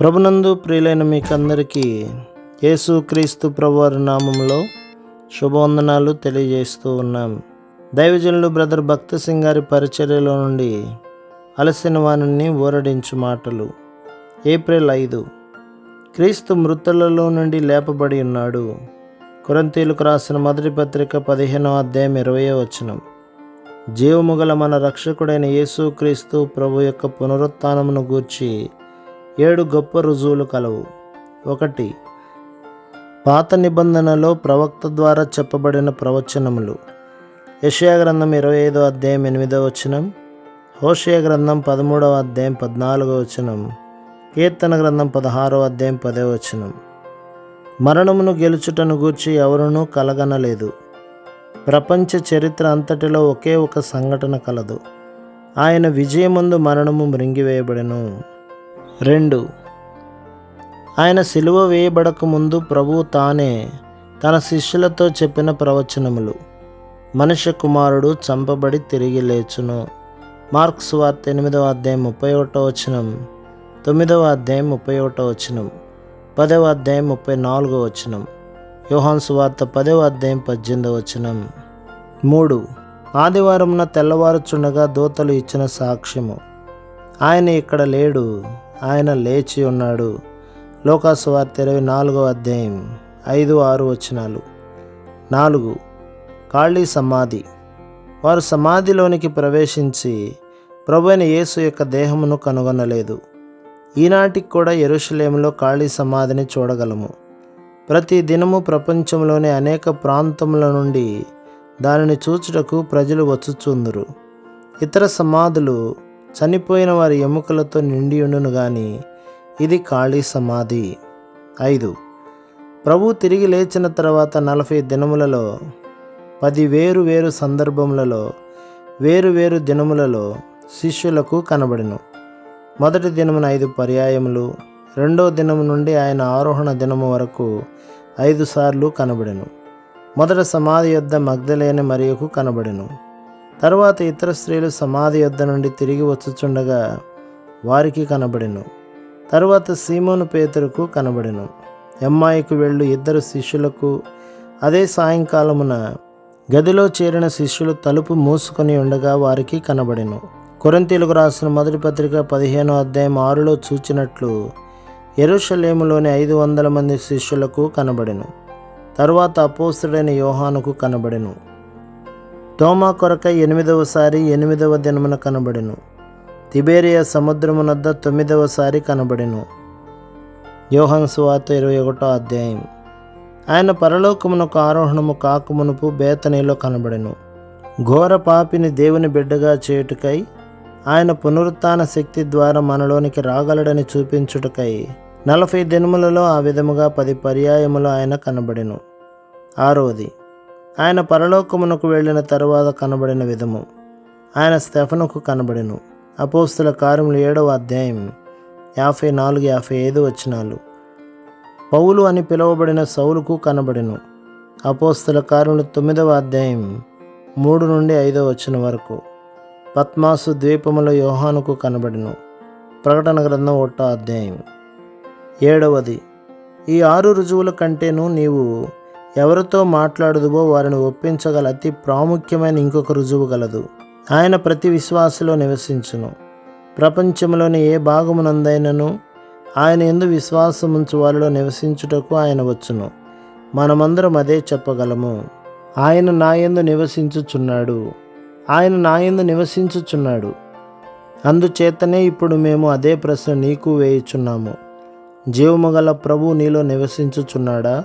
ప్రభునందు ప్రియులైన మీకందరికీ యేసుక్రీస్తు ప్రభువారి నామంలో శుభవందనాలు తెలియజేస్తూ ఉన్నాం. దైవజనులు బ్రదర్ భక్త సింగ్ గారి పరిచర్యలో నుండి అలసిన వాణిని ఊరడించు మాటలు. ఏప్రిల్ ఐదు. క్రీస్తు మృతులలో నుండి లేపబడి ఉన్నాడు. కొరంతీలకు రాసిన మొదటి పత్రిక పదిహేనవ అధ్యాయం ఇరవయో వచనం. జీవముగల మన రక్షకుడైన యేసు క్రీస్తు ప్రభు యొక్క పునరుత్థానమును గూర్చి ఏడు గొప్ప రుజువులు కలవు. ఒకటి పాత నిబంధనలో ప్రవక్త ద్వారా చెప్పబడిన ప్రవచనములు. యషయా గ్రంథం ఇరవై ఐదో అధ్యాయం ఎనిమిదో వచనం హోషయ గ్రంథం పదమూడవ అధ్యాయం పద్నాలుగో వచనం కీర్తన గ్రంథం పదహారో అధ్యాయం పదో వచనం. మరణమును గెలుచుటను గూర్చి ఎవరునూ కలగనలేదు. ప్రపంచ చరిత్ర అంతటిలో ఒకే ఒక సంఘటన కలదు. ఆయన విజయమందు మరణము మృంగివేయబడెను. రెండు. ఆయన సిలువ వేయబడక ముందు ప్రభువు తానే తన శిష్యులతో చెప్పిన ప్రవచనములు. మనుష్య కుమారుడు చంపబడి తిరిగి లేచును. మార్క్స్ వార్త ఎనిమిదవ అధ్యాయం ముప్పై ఒకటో వచనం తొమ్మిదవ అధ్యాయం ముప్పై ఒకటో వచనం పదవ అధ్యాయం ముప్పై నాలుగో వచనం యోహాన్స్ వార్త పదవ అధ్యాయం పద్దెనిమిదవ వచనం. మూడు. ఆదివారంన తెల్లవారుచుండగా దోతలు ఇచ్చిన సాక్ష్యము. ఆయన ఇక్కడ లేడు. ఆయన లేచి ఉన్నాడు. లోకాసువార్త ఇరవై నాలుగో అధ్యాయం ఐదు ఆరు వచనాలు. నాలుగు. ఖాళీ సమాధి. వారు సమాధిలోనికి ప్రవేశించి ప్రభు యేసు యొక్క దేహమును కనుగొనలేదు. ఈనాటికి కూడా ఎరుషలేములో ఖాళీ సమాధిని చూడగలము. ప్రతి దినము ప్రపంచంలోని అనేక ప్రాంతముల నుండి దానిని చూచుటకు ప్రజలు వచ్చుచుందురు. ఇతర సమాధులు చనిపోయిన వారి ఎముకలతో నిండి ఉండును గాని ఇది ఖాళీ సమాధి. ఐదు. ప్రభు తిరిగి లేచిన తర్వాత నలభై దినములలో పది వేరు వేరు సందర్భములలో వేరు వేరు దినములలో శిష్యులకు కనబడిను. మొదటి దినమున ఐదు పర్యాయములు రెండో దినము నుండి ఆయన ఆరోహణ దినము వరకు ఐదు సార్లు కనబడెను. మొదట సమాధి యొద్ద మగ్ధలేని మరియకు కనబడెను. తర్వాత ఇతర స్త్రీలు సమాధి యొద్ద నుండి తిరిగి వచ్చుచుండగా వారికి కనబడెను. తర్వాత సీమోను పేతురుకు కనబడెను. ఎమ్మాయికు వెళ్ళు ఇద్దరు శిష్యులకు అదే సాయంకాలమున గదిలో చేరిన శిష్యులు తలుపు మూసుకొని ఉండగా వారికి కనబడెను. కొరంతీలకు రాసిన మొదటి పత్రిక పదిహేనో అధ్యాయం ఆరులో చూచినట్లు ఎరుషలేములోని ఐదు వందల మంది శిష్యులకు కనబడెను. తర్వాత అపోస్తుడైన యోహానుకు కనబడెను. తోమా కొరకై ఎనిమిదవసారి ఎనిమిదవ దినమున కనబడెను. తిబేరియా సముద్రమునద్ద తొమ్మిదవసారి కనబడెను. యోహన్ సువార్త ఇరవై ఒకటో అధ్యాయం. ఆయన పరలోకమునకు ఆరోహణము కాకమునుపు బేతనీలో కనబడెను. ఘోర పాపిని దేవుని బిడ్డగా చేయుటకై ఆయన పునరుత్న శక్తి ద్వారా మనలోనికి రాగలడని చూపించుటకై నలభై దినములలో ఆ విధముగా పది పర్యాయములు ఆయన కనబడెను. ఆరోది ఆయన పరలోకమునకు వెళ్ళిన తరువాత కనబడిన విధము. ఆయన స్టెఫనుకు కనబడెను. అపోస్తుల కార్యములు ఏడవ అధ్యాయం యాభై నాలుగు యాభై ఐదు వచనాలు. పౌలు అని పిలువబడిన సౌలుకు కనబడెను. అపోస్తుల కార్యములు తొమ్మిదవ అధ్యాయం మూడు నుండి ఐదవ వచ్చిన వరకు. పద్మాసు ద్వీపములో యోహానుకు కనబడెను. ప్రకటన గ్రంథం ఒకటో అధ్యాయం. ఏడవది ఈ ఆరు రుజువుల కంటేను నీవు ఎవరితో మాట్లాడుదువో వారిని ఒప్పించగల అతి ప్రాముఖ్యమైన ఇంకొక రుజువు గలదు. ఆయన ప్రతి విశ్వాసలో నివసించును. ప్రపంచంలోని ఏ భాగమునందైనను ఆయన ఎందు విశ్వాసముంచు వారిలో నివసించుటకు ఆయన వచ్చును. మనమందరం అదే చెప్పగలము. ఆయన నాయందు నివసించుచున్నాడు. ఆయన నాయందు నివసించుచున్నాడు. అందుచేతనే ఇప్పుడు మేము అదే ప్రశ్న నీకు వేయుచున్నాము. జీవము గల ప్రభు నీలో నివసించుచున్నాడా?